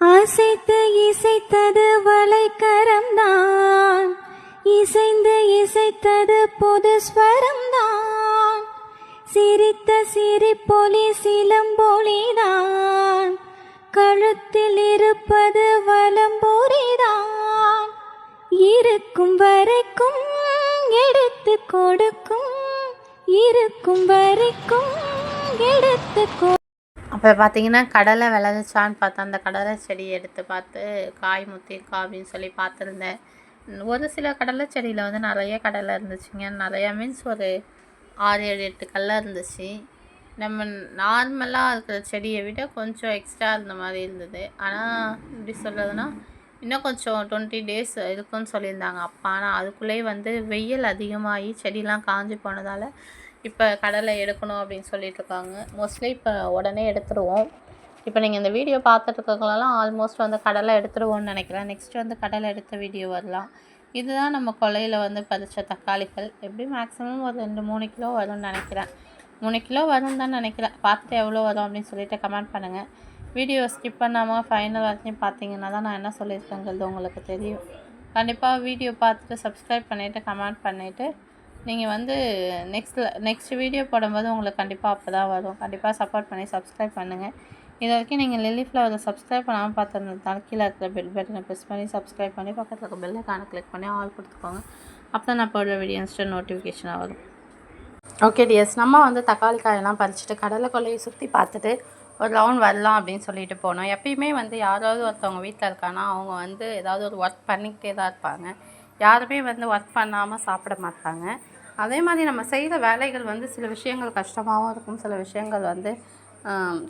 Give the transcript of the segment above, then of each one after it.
அசைத்து இசைத்தது வலைக்கரம்தான் இசைந்து இசைத்தது பொது ஸ்வரம்தான். சிரித்த சிரிப்பொலி சிலம்பொலிதான். கழுத்தில் இருப்பது வலம்பொறிதான் இருக்கும் வரைக்கும் எடுத்து கொடுக்கும். இருக்கும் வரைக்கும் எடுத்து அப்புறம் பார்த்திங்கன்னா பார்த்தீங்கன்னா கடலை விளைஞ்சான்னு பார்த்தா அந்த கடலை செடியை எடுத்து பார்த்து காய் முத்தி காவின்னு சொல்லி பார்த்துருந்தேன். ஒரு சில கடலை செடியில் வந்து நிறைய கடலை இருந்துச்சுங்க. நிறையா மீன்ஸ் ஒரு ஆறு ஏழு எட்டு கடலை இருந்துச்சு. நம்ம நார்மலாக இருக்கிற செடியை விட கொஞ்சம் எக்ஸ்ட்ரா இருந்த மாதிரி இருந்தது. ஆனால் எப்படி சொல்கிறதுனா இன்னும் கொஞ்சம் டுவெண்ட்டி டேஸ் இருக்குன்னு சொல்லியிருந்தாங்க அப்பா. ஆனால் அதுக்குள்ளேயே வந்து வெயில் அதிகமாகி செடிலாம் காஞ்சி போனதால் இப்போ கடலை எடுக்கணும் அப்படின்னு சொல்லிட்டு இருக்காங்க மோஸ்ட்லி இப்போ உடனே எடுத்துருவோம். இப்போ நீங்கள் இந்த வீடியோ பார்த்துட்டு இருக்கவங்களெல்லாம் ஆல்மோஸ்ட் வந்து கடலை எடுத்துருவோம்னு நினைக்கிறேன். நெக்ஸ்ட் வந்து கடலை எடுத்த வீடியோ வரலாம். இதுதான் நம்ம கொலையில் வந்து பதிச்ச தக்காளிகள். எப்படி மேக்ஸிமம் ஒரு ரெண்டு மூணு கிலோ வரும்னு நினைக்கிறேன். மூணு கிலோ வரும் தான் நினைக்கிறேன். பார்த்துட்டு எவ்வளோ வரும் அப்படின்னு சொல்லிட்டு கமெண்ட் பண்ணுங்கள் வீடியோ ஸ்கிப் பண்ணாமல் ஃபைனல் வரைக்கும் பார்த்தீங்கன்னா தான் நான் என்ன சொல்லியிருக்கேங்கிறது உங்களுக்கு தெரியும். கண்டிப்பாக வீடியோ பார்த்துட்டு சப்ஸ்கிரைப் பண்ணிவிட்டு கமெண்ட் பண்ணிவிட்டு நீங்கள் வந்து நெக்ஸ்ட்டில் நெக்ஸ்ட் வீடியோ போடும்போது உங்களுக்கு கண்டிப்பாக அப்போ தான் வரும். கண்டிப்பாக சப்போர்ட் பண்ணி சப்ஸ்கிரைப் பண்ணுங்கள் இது வரைக்கும் நீங்கள் லில்லி ஃப்ளவரை சப்ஸ்கிரைப் பண்ணாமல் பார்த்துருந்தால் கீழே இருக்கிற பெல் பட்டனை ப்ரெஸ் பண்ணி சப்ஸ்கிரைப் பண்ணி பக்கத்தில் இருக்க பெல் ஐக்கானை கிளிக் பண்ணி ஆல் கொடுத்துக்கோங்க. அப்போ தான் நான் போடுற வீடியோ இன்ஸ்டன்ட் நோட்டிஃபிகேஷனாக வரும். ஓகே டிஎஸ் நம்ம வந்து தக்காளி காயெல்லாம் பறிச்சுட்டு கடலை கொள்ளையை சுற்றி பார்த்துட்டு ஒரு ரவுண்ட் வரலாம் அப்படின்னு சொல்லிட்டு போனோம். எப்பயுமே வந்து யாராவது ஒருத்தவங்க வீட்டில் இருக்காங்கன்னா அவங்க வந்து ஏதாவது ஒரு ஒர்க் பண்ணிக்கிட்டே தான் இருப்பாங்க. யாருமே வந்து ஒர்க் பண்ணாமல் சாப்பிட மாட்டாங்க. அதே மாதிரி நம்ம செய்கிற வேலைகள் வந்து சில விஷயங்கள் கஷ்டமாகவும் இருக்கும். சில விஷயங்கள் வந்து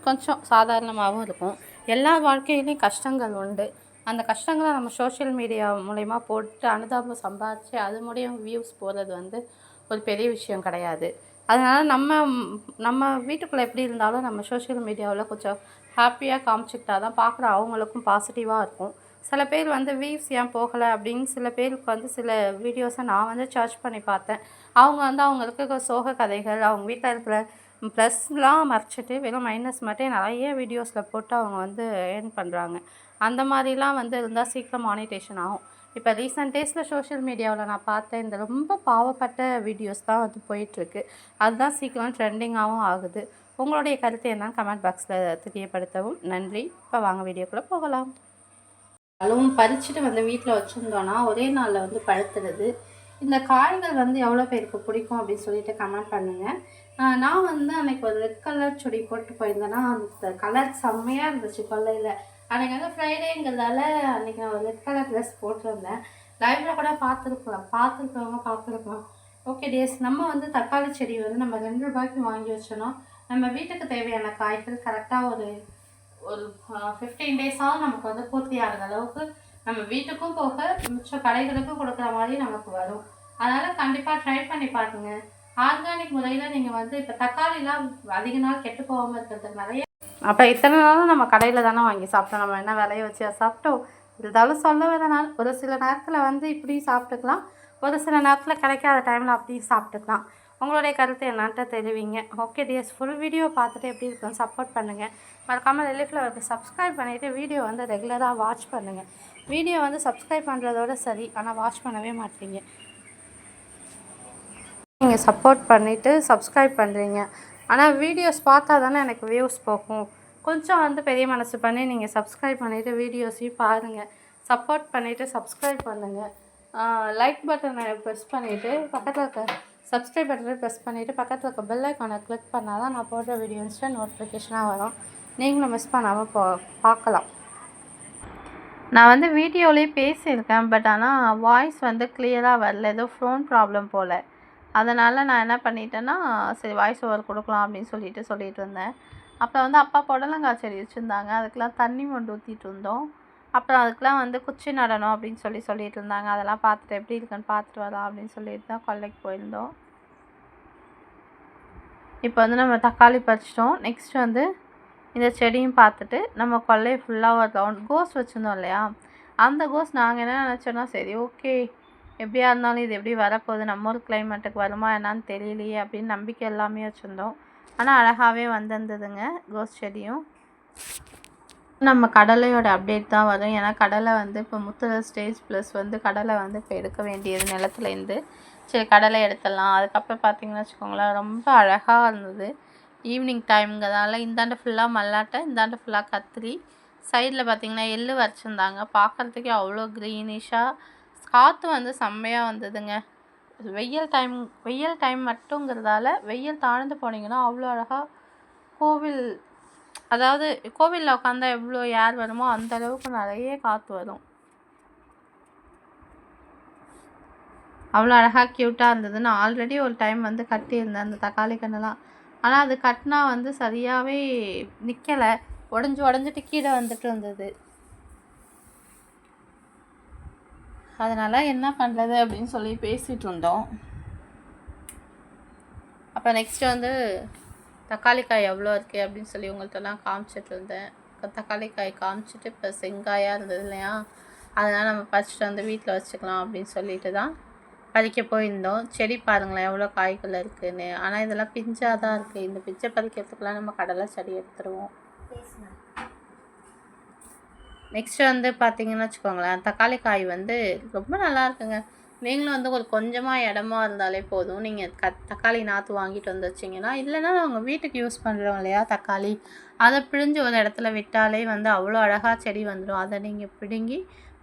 கொஞ்சம் சாதாரணமாகவும் இருக்கும். எல்லா வாழ்க்கையிலையும் கஷ்டங்கள் உண்டு. அந்த கஷ்டங்களை நம்ம சோஷியல் மீடியா மூலயமா போட்டு அனுதாபம் சம்பாதிச்சு அது மூலியம் வியூஸ் போகிறது வந்து ஒரு பெரிய விஷயம் கிடையாது. அதனால் நம்ம நம்ம வீட்டுக்குள்ளே எப்படி இருந்தாலும் நம்ம சோஷியல் மீடியாவில் கொஞ்சம் ஹாப்பியாக காமிச்சிக்கிட்டா தான் பார்க்குற அவங்களுக்கும் பாசிட்டிவாக இருக்கும். சில பேர் வந்து வீவ்ஸ் ஏன் போகலை அப்படின்னு சில பேருக்கு வந்து சில வீடியோஸை நான் வந்து சர்ச் பண்ணி பார்த்தேன். அவங்க வந்து அவங்களுக்கு சோக கதைகள் அவங்க வீட்டில் இருக்கிற ப்ளஸ்லாம் மறைச்சிட்டு வெறும் மைனஸ் மட்டும் நிறைய வீடியோஸில் போட்டு அவங்க வந்து ஏர்ன் பண்ணுறாங்க அந்த மாதிரிலாம் வந்து இருந்தால் சீக்கிரம் மானிட்டேஷன் ஆகும். இப்போ ரீசெண்ட் டேஸில் சோஷியல் மீடியாவில் நான் பார்த்தேன் இந்த ரொம்ப பாவப்பட்ட வீடியோஸ் தான் வந்து போயிட்டுருக்கு. அதுதான் சீக்கிரம் ட்ரெண்டிங்காகவும் ஆகுது. உங்களுடைய கருத்து என்னன்னு கமெண்ட் பாக்ஸில் தெரியப்படுத்தவும் நன்றி. இப்போ வாங்க வீடியோக்குள்ளே போகலாம். அளவும் பறிச்சுட்டு வந்து வீட்டில் வச்சுருந்தோன்னா ஒரே நாளில் வந்து பழுத்துடுது இந்த காய்கள் வந்து எவ்வளோ பேருக்கு பிடிக்கும் அப்படின்னு சொல்லிட்டு கமெண்ட் பண்ணுங்கள் நான் வந்து அன்னைக்கு ஒரு ரெட் கலர் சுடி போட்டு போயிருந்தேன்னா அந்த கலர் செம்மையாக இருந்துச்சு கொல்லையில். அன்றைக்கி வந்து ஃப்ரைடேங்கிறதால அன்னைக்கு நான் ஒரு ரெட் கலர் ட்ரெஸ் போட்டிருந்தேன். லைவில் கூட பார்த்துருக்கலாம். பார்த்துருக்கவங்க பார்த்துருக்கலாம். ஓகே டேஸ் நம்ம வந்து தக்காளி செடி வந்து நம்ம ரெண்டு ரூபாய்க்கு வாங்கி வச்சோன்னா நம்ம வீட்டுக்கு தேவையான காய்கள் கரெக்டாக ஒரு ஒரு ஃபிஃப்டீன் டேஸாவது நமக்கு வந்து பூர்த்தி ஆகிற அளவுக்கு நம்ம வீட்டுக்கும் போக மிச்ச கடைகளுக்கும் கொடுக்குற மாதிரி நமக்கு வரும். அதனால் கண்டிப்பாக ட்ரை பண்ணி பாருங்க. ஆர்கானிக் முறையில் நீங்கள் வந்து இப்போ தக்காளிலாம் அதிக நாள் கெட்டு போகாமல் இருக்கிறது நிறைய அப்போ இத்தனை நாளும் நம்ம கடையில் தானே வாங்கி சாப்பிட்டோம். நம்ம என்ன விலையை வச்சு சாப்பிட்டோம்? இருந்தாலும் சொல்ல வேதனால் நாள் ஒரு சில நேரத்தில் வந்து இப்படியும் சாப்பிட்டுக்கலாம். ஒரு சில நேரத்தில் கிடைக்காத டைமில் அப்படியும் சாப்பிட்டுக்கலாம். உங்களுடைய கருத்து என்னான்ட்டு தெரிவிங்க. ஓகே டிஎஸ் ஃபுல் வீடியோ பார்த்துட்டு எப்படி இருக்குன்னு சப்போர்ட் பண்ணுங்கள் மறக்காமல் ரிலீஃபில் சப்ஸ்கிரைப் பண்ணிவிட்டு வீடியோ வந்து ரெகுலராக வாட்ச் பண்ணுங்கள் வீடியோ வந்து சப்ஸ்கிரைப் பண்ணுறதோட சரி ஆனால் வாட்ச் பண்ணவே மாட்டீங்க. நீங்கள் சப்போர்ட் பண்ணிவிட்டு சப்ஸ்கிரைப் பண்ணுறீங்க ஆனால் வீடியோஸ் பார்த்தா தானே எனக்கு வியூஸ் போகும். கொஞ்சம் வந்து பெரிய மனசு பண்ணி நீங்கள் சப்ஸ்கிரைப் பண்ணிவிட்டு வீடியோஸையும் பாருங்கள் சப்போர்ட் பண்ணிவிட்டு சப்ஸ்கிரைப் பண்ணுங்கள் லைக் பட்டனை ப்ரெஸ் பண்ணிவிட்டு பக்கத்தில் இருக்க சப்ஸ்கிரைப் பட்டனை ப்ரெஸ் பண்ணிவிட்டு பக்கத்தில் இருக்க பெல் ஐக்கானை கிளிக் பண்ணால் தான் நான் போடுற வீடியோ இன்ஸ்டன்ட் நோட்டிஃபிகேஷனாக வரும். நீங்களும் மிஸ் பண்ணாமல் போ பார்க்கலாம். நான் வந்து வீடியோலேயே பேசியிருக்கேன் பட் ஆனால் வாய்ஸ் வந்து கிளியராக வரல. ஏதோ ஃபோன் ப்ராப்ளம் போல். அதனால் நான் என்ன பண்ணிட்டேன்னா சரி வாய்ஸ் ஓவர் கொடுக்கலாம் அப்படின்னு சொல்லிட்டு சொல்லிட்டு இருந்தேன். அப்புறம் வந்து அப்பா புடலங்காய் செடி வச்சுருந்தாங்க. அதுக்கெலாம் தண்ணி மொண்டு ஊற்றிட்டு இருந்தோம். அப்புறம் அதுக்கெலாம் வந்து குச்சி நடணும் அப்படின்னு சொல்லி சொல்லிட்டு இருந்தாங்க. அதெல்லாம் பார்த்துட்டு எப்படி இருக்குன்னு பார்த்துட்டு வரலாம் அப்படின்னு சொல்லிட்டு தான் கொல்லைக்கு போயிருந்தோம். இப்போ வந்து நம்ம தக்காளி பறிச்சிட்டோம். நெக்ஸ்ட் வந்து இந்த செடியும் பார்த்துட்டு நம்ம கொல்லையை ஃபுல்லாக ஒரு ரவுண்ட் கோஸ் வச்சுருந்தோம் இல்லையா? அந்த கோஸ் நாங்கள் என்ன நினச்சோன்னா சரி ஓகே எப்படியா இருந்தாலும் இது எப்படி வரப்போகுது? நம்ம ஊர் கிளைமேட்டுக்கு வருமா? என்னான்னு தெரியலையே அப்படின்னு நம்பிக்கை எல்லாமே வச்சுருந்தோம். ஆனால் அழகாகவே வந்திருந்ததுங்க கோஸ் செடியும். நம்ம கடலையோட அப்டேட் தான் வரும். ஏன்னா கடலை வந்து இப்போ முத்துற ஸ்டேஜ் ப்ளஸ் வந்து கடலை வந்து இப்போ எடுக்க வேண்டியது நிலத்துலேருந்து. சரி கடலை எடுத்துடலாம். அதுக்கப்புறம் பார்த்தீங்கன்னு வச்சுக்கோங்களேன் ரொம்ப அழகாக இருந்தது. ஈவினிங் டைம்ங்கிறதால இந்தாண்ட ஃபுல்லாக மல்லாட்டை இந்தாண்ட ஃபுல்லாக கத்திரி. சைடில் பார்த்தீங்கன்னா எள்ளு வச்சுருந்தாங்க பார்க்குறதுக்கே அவ்வளோ க்ரீனிஷாக காற்று வந்து செம்மையாக வந்ததுங்க. வெயில் டைம் வெயில் டைம் மட்டுங்கிறதால வெயில் தாழ்ந்து போனீங்கன்னா அவ்வளோ அழகாக கோவில் அதாவது கோவிலில் உட்காந்தா எவ்வளோ ஏர் வருமோ அந்தளவுக்கு நிறைய காற்று வரும். அவ்வளோ அழகாக க்யூட்டாக இருந்தது நான் ஆல்ரெடி ஒரு டைம் வந்து கட்டியிருந்தேன் அந்த தக்காளி கண்ணெல்லாம். ஆனால் அது கட்டினா வந்து சரியாகவே நிற்கலை உடஞ்சி உடஞ்சிட்டு கீழே வந்துட்டு இருந்தது. அதனால் என்ன பண்ணுறது அப்படின்னு சொல்லி பேசிகிட்டு இருந்தோம். அப்போ நெக்ஸ்ட்டு வந்து தக்காளி காய் எவ்வளோ இருக்குது அப்படின்னு சொல்லி உங்கள்கிட்டலாம் காமிச்சிட்டு இருந்தேன். இப்ப தக்காளி காய் காமிச்சிட்டு இப்போ செங்காயாக இருந்தது இல்லையா? அதனால் நம்ம பறிச்சிட்டு வந்து வீட்டில் வச்சுக்கலாம் அப்படின்னு சொல்லிட்டு தான் பறிக்க போயிருந்தோம். செடி பாருங்களேன் எவ்வளோ காய்கள் இருக்குன்னு. ஆனால் இதெல்லாம் பிஞ்சாக தான் இருக்குது இந்த பிஞ்சை பறிக்கிறதுக்குலாம் நம்ம கடலை செடி எடுத்துருவோம். நெக்ஸ்ட் வந்து பார்த்தீங்கன்னு வச்சுக்கோங்களேன் தக்காளி காய் வந்து ரொம்ப நல்லா இருக்குங்க. நீங்களும் வந்து ஒரு கொஞ்சமாக இடமா இருந்தாலே போதும். நீங்கள் க தக்காளி நாற்று வாங்கிட்டு வந்து வச்சிங்கன்னா இல்லைன்னா அவங்க வீட்டுக்கு யூஸ் பண்ணுறோம் இல்லையா தக்காளி. அதை பிழிஞ்சு ஒரு இடத்துல விட்டாலே வந்து அவ்வளோ அழகாக செடி வந்துடும் அதை நீங்கள் பிடுங்கி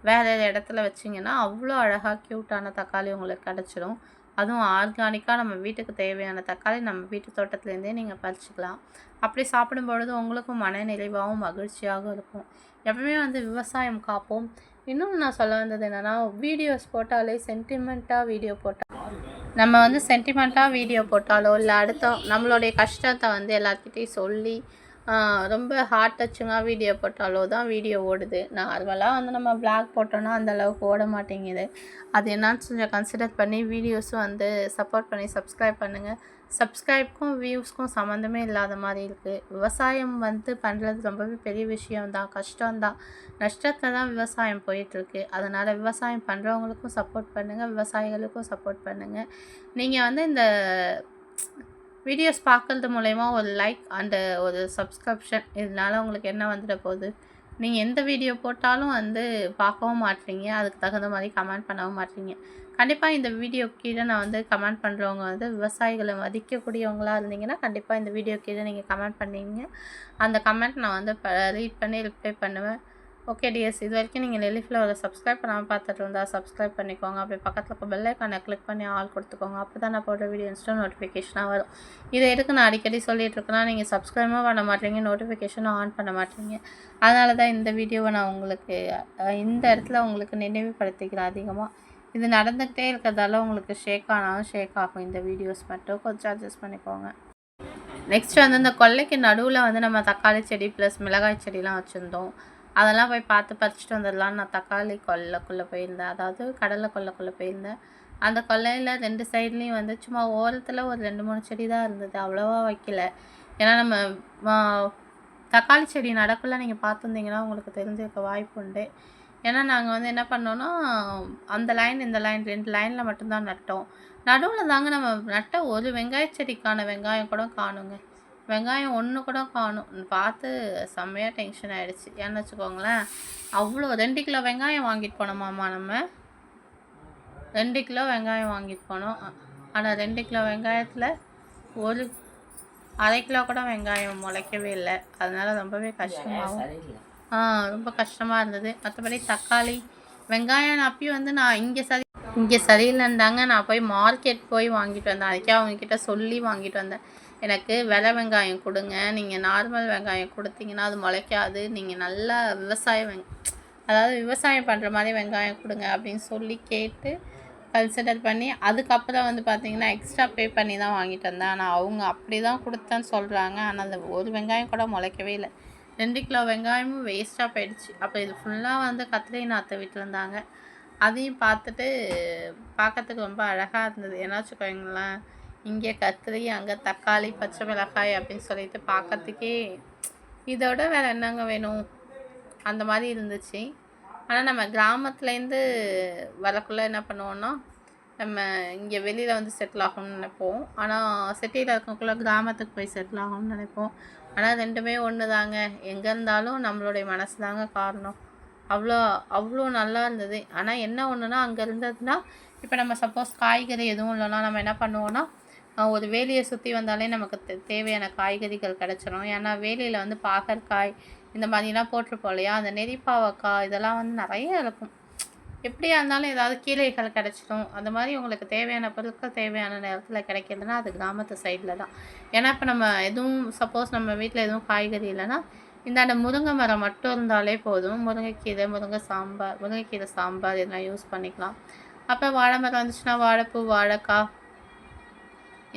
வேறு இடத்துல வச்சிங்கன்னா அவ்வளோ அழகாக க்யூட்டான தக்காளி உங்களுக்கு கிடச்சிரும். அதுவும் ஆர்கானிக்காக நம்ம வீட்டுக்கு தேவையான தக்காளி நம்ம வீட்டு தோட்டத்துலேருந்தே நீங்கள் பறிச்சுக்கலாம். அப்படி சாப்பிடும் பொழுது உங்களுக்கும் மன நிறைவாகவும் மகிழ்ச்சியாகவும் இருக்கும். எப்பவுமே வந்து விவசாயம் காப்போம். இன்னும் நான் சொல்ல வந்தது என்னென்னா வீடியோஸ் போட்டாலே சென்டிமெண்ட்டாக வீடியோ போட்டால் நம்ம வந்து சென்டிமெண்ட்டாக வீடியோ போட்டாலோ இல்லை அடுத்த நம்மளுடைய கஷ்டத்தை வந்து எல்லாத்துக்கிட்டையும் சொல்லி ரொம்ப ஹார்ட் டச்சிங்காக வீடியோ போட்டாலோ தான் வீடியோ ஓடுது. நார்மலாக வந்து நம்ம பிளாக் போட்டோன்னா அந்தளவுக்கு ஓட மாட்டேங்குது. அது என்னன்னு கொஞ்சம் கன்சிடர் பண்ணி வீடியோஸும் வந்து சப்போர்ட் பண்ணி சப்ஸ்கிரைப் பண்ணுங்கள் சப்ஸ்கிரைப்க்கும் வியூஸ்க்கும் சம்மந்தமே இல்லாத மாதிரி இருக்குது விவசாயம் வந்து பண்ணுறது ரொம்பவே பெரிய விஷயம்தான் கஷ்டம்தான் நஷ்டத்தில் தான் விவசாயம் போயிட்டுருக்கு. அதனால் விவசாயம் பண்ணுறவங்களுக்கும் சப்போர்ட் பண்ணுங்கள் விவசாயிகளுக்கும் சப்போர்ட் பண்ணுங்கள் நீங்கள் வந்து இந்த வீடியோஸ் பார்க்கறது மூலயமா ஒரு லைக் அண்டு ஒரு சப்ஸ்கிரிப்ஷன் இதனால உங்களுக்கு என்ன வந்துட போகுது? நீங்கள் எந்த வீடியோ போட்டாலும் வந்து பார்க்கவும் மாட்டீங்க. அதுக்கு தகுந்த மாதிரி கமெண்ட் பண்ணவும் மாட்டீங்க. கண்டிப்பாக இந்த வீடியோ கீழே நான் வந்து கமெண்ட் பண்ணுறவங்க வந்து விவசாயிகளை மதிக்கக்கூடியவங்களாக இருந்தீங்கன்னா கண்டிப்பாக இந்த வீடியோ கீழே நீங்கள் கமெண்ட் பண்ணீங்க அந்த கமெண்ட் நான் வந்து ரீட் பண்ணி ரிப்ளை பண்ணுவேன். ஓகே டிஎஸ் இது வரைக்கும் நீங்கள் லெலி ஒரு சப்ஸ்கிரைப் பண்ணாமல் பார்த்துட்டு இருந்தால் சப்ஸ்கிரைப் பண்ணிக்கோங்க. அப்படி பக்கத்தில் இருக்க பெல்லைக்கானை கிளிக் பண்ணி ஆள் கொடுத்துக்கோங்க. அப்போ தான் நான் போடுற வீடியோ இன்ஸ்டா நோட்டிஃபிகேஷனாக வரும். இதை எதுக்கு நான் அடிக்கடி சொல்லிட்டு இருக்கேன்னா நீங்கள் சப்ஸ்கிரைபும் பண்ண மாட்டீங்க நோட்டிஃபிகேஷனும் ஆன் பண்ண மாட்டீங்க. அதனால தான் இந்த வீடியோவை நான் உங்களுக்கு இந்த இடத்துல உங்களுக்கு நினைவுபடுத்திக்கிறேன் அதிகமாக இது நடந்துக்கிட்டே இருக்கிறதால உங்களுக்கு ஷேக் ஆனாலும் ஷேக் ஆகும். இந்த வீடியோஸ் மட்டும் கொஞ்சம் அட்ஜஸ்ட் பண்ணிக்கோங்க. நெக்ஸ்ட் வந்து இந்த கொல்லைக்கு நடுவில் வந்து நம்ம தக்காளி செடி ப்ளஸ் மிளகாய் செடிலாம் வச்சுருந்தோம். அதெல்லாம் போய் பார்த்து பறிச்சுட்டு வந்துடலாம். நான் தக்காளி கொல்லைக்குள்ளே போயிருந்தேன். அதாவது கடலை கொல்லைக்குள்ளே போயிருந்தேன். அந்த கொல்லையில் ரெண்டு சைட்லேயும் வந்து சும்மா ஓரத்தில் ஒரு ரெண்டு மூணு செடி தான் இருந்தது. அவ்வளோவா வைக்கல. ஏன்னா நம்ம தக்காளி செடி நடக்குள்ள நீங்கள் பார்த்துருந்தீங்கன்னா உங்களுக்கு தெரிஞ்சிருக்க வாய்ப்பு உண்டு. ஏன்னா நாங்கள் வந்து என்ன பண்ணோன்னா அந்த லைன் இந்த லைன் ரெண்டு லைனில் மட்டும்தான் நட்டோம். நடுவில் தாங்க நம்ம நட்ட ஒரு வெங்காய செடிக்கான வெங்காயம் கூட காணுங்க. வெங்காயம் ஒன்று கூட காணும். பார்த்து செம்மையாக டென்ஷன் ஆகிடுச்சு ஏன்னு வச்சுக்கோங்களேன் அவ்வளோ ரெண்டு கிலோ வெங்காயம் வாங்கிட்டு போனோமாம்மா நம்ம. ரெண்டு கிலோ வெங்காயம் வாங்கிட்டு போனோம். ஆனால் ரெண்டு கிலோ வெங்காயத்தில் ஒரு அரை கிலோ கூட வெங்காயம் முளைக்கவே இல்லை. அதனால் ரொம்பவே கஷ்டமாகும் ஆ ரொம்ப கஷ்டமாக இருந்தது. மற்றபடி தக்காளி வெங்காயம் அப்பி வந்து நான் இங்கே சரி இங்கே சரியில்லைன்றாங்க. நான் போய் மார்க்கெட் போய் வாங்கிட்டு வந்தேன். அதுக்கே அவங்கக்கிட்ட சொல்லி வாங்கிட்டு வந்தேன். எனக்கு வெள்ளை வெங்காயம் கொடுங்க. நீங்கள் நார்மல் வெங்காயம் கொடுத்தீங்கன்னா அது முளைக்காது. நீங்கள் நல்லா விவசாயம் வெங் அதாவது விவசாயம் பண்ணுற மாதிரி வெங்காயம் கொடுங்க அப்படின்னு சொல்லி கேட்டு கன்சிடர் பண்ணி அதுக்கப்புறம் வந்து பார்த்திங்கன்னா எக்ஸ்ட்ரா பே பண்ணி தான் வாங்கிட்டு வந்தேன். ஆனால் அவங்க அப்படி தான் கொடுத்தேன்னு சொல்கிறாங்க ஆனால் அந்த ஒரு வெங்காயம் கூட முளைக்கவே இல்லை. ரெண்டு கிலோ வெங்காயமும் வேஸ்ட்டாக போயிடுச்சு. அப்போ இது ஃபுல்லாக வந்து கத்திரி நாற்று வீட்டில் இருந்தாங்க. அதையும் பார்த்துட்டு பார்க்கறதுக்கு ரொம்ப அழகாக இருந்தது. ஏன்னா வச்சுக்கோங்களேன் இங்கே கத்திரி அங்கே தக்காளி பச்சை மிளகாய் அப்படின்னு சொல்லிட்டு பார்க்கறதுக்கே இதோட வேறு என்னங்க வேணும்? அந்த மாதிரி இருந்துச்சு. ஆனால் நம்ம கிராமத்துலேருந்து வரக்குள்ளே என்ன பண்ணுவோன்னா நம்ம இங்கே வெளியில் வந்து செட்டில் ஆகணும்னு நினைப்போம். ஆனால் சிட்டியில் இருக்கக்குள்ளே கிராமத்துக்கு போய் செட்டில் ஆகணும்னு நினைப்போம். ஆனால் ரெண்டுமே ஒன்று தாங்க எங்கே இருந்தாலும் நம்மளுடைய மனசு தாங்க காரணம். அவ்வளோ அவ்வளோ நல்லா இருந்தது. ஆனால் என்ன ஒன்றுனா அங்கே இருந்ததுன்னா இப்போ நம்ம சப்போஸ் காய்கறி எதுவும் இல்லைன்னா நம்ம என்ன பண்ணுவோன்னா ஒரு வேலியை சுற்றி வந்தாலே நமக்கு தேவையான காய்கறிகள் கிடச்சிரும். ஏன்னா வேலியில் வந்து பாகற்காய் இந்த மாதிரிலாம் போட்டிருப்போம் இல்லையா? அந்த நெறிப்பாவக்காய் இதெல்லாம் வந்து நிறைய இருக்கும். எப்படியா இருந்தாலும் ஏதாவது கீரைகள் கிடச்சிடும். அந்த மாதிரி உங்களுக்கு தேவையான பொருட்கள் தேவையான நேரத்தில் கிடைக்கிறதுனா அது கிராமத்து சைடில் தான். ஏன்னா இப்போ நம்ம எதுவும் சப்போஸ் நம்ம வீட்டில் எதுவும் காய்கறி இல்லைன்னா இந்தாண்ட முருங்கை மரம் மட்டும் இருந்தாலே போதும். முருங்கைக்கீரை முருங்கை சாம்பார் முருங்கைக்கீரை சாம்பார் இதெல்லாம் யூஸ் பண்ணிக்கலாம். அப்போ வாழை மரம் வந்துச்சுன்னா வாழைப்பூ வாழைக்காய்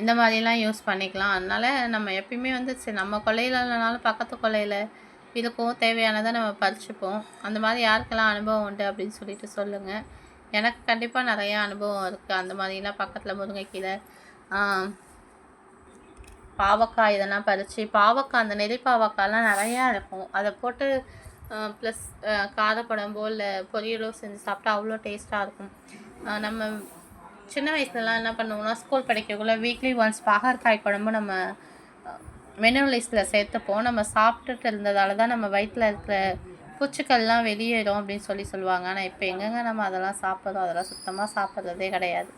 இந்த மாதிரிலாம் யூஸ் பண்ணிக்கலாம். அதனால் நம்ம எப்பயுமே வந்து சரி நம்ம கொலையில் இல்லைனாலும் பக்கத்து கொலையில் இருக்கும் தேவையானதை நம்ம பறிச்சுப்போம். அந்த மாதிரி யாருக்கெல்லாம் அனுபவம் உண்டு அப்படின்னு சொல்லிட்டு சொல்லுங்கள் எனக்கு கண்டிப்பாக நிறையா அனுபவம் இருக்குது அந்த மாதிரிலாம் பக்கத்தில் முருங்கைக்கீரை பாவக்காய் இதெல்லாம் பறித்து பாவக்காய் அந்த நெறி பாவக்காய்லாம் நிறையா இருக்கும். அதை போட்டு ப்ளஸ் காரக்குழம்போ இல்லை பொரியலோ செஞ்சு சாப்பிட்டா அவ்வளோ டேஸ்ட்டாக இருக்கும். நம்ம சின்ன வயசுலலாம் என்ன பண்ணுவோம்னா ஸ்கூல் படிக்கக்குள்ளே வீக்லி ஒன்ஸ் பாகற்காய் குழம்பு நம்ம மெனு லிஸ்ட்டில் சேர்த்துப்போம் நம்ம சாப்பிட்டுட்டு இருந்ததால தான் நம்ம வயிற்றில் இருக்கிற பூச்சிக்கள்லாம் வெளியேறும் அப்படின்னு சொல்லி சொல்லுவாங்க. ஆனால் இப்போ எங்கெங்க நம்ம அதெல்லாம் சாப்பிட்றோம்? அதெல்லாம் சுத்தமாக சாப்பிட்றதே கிடையாது.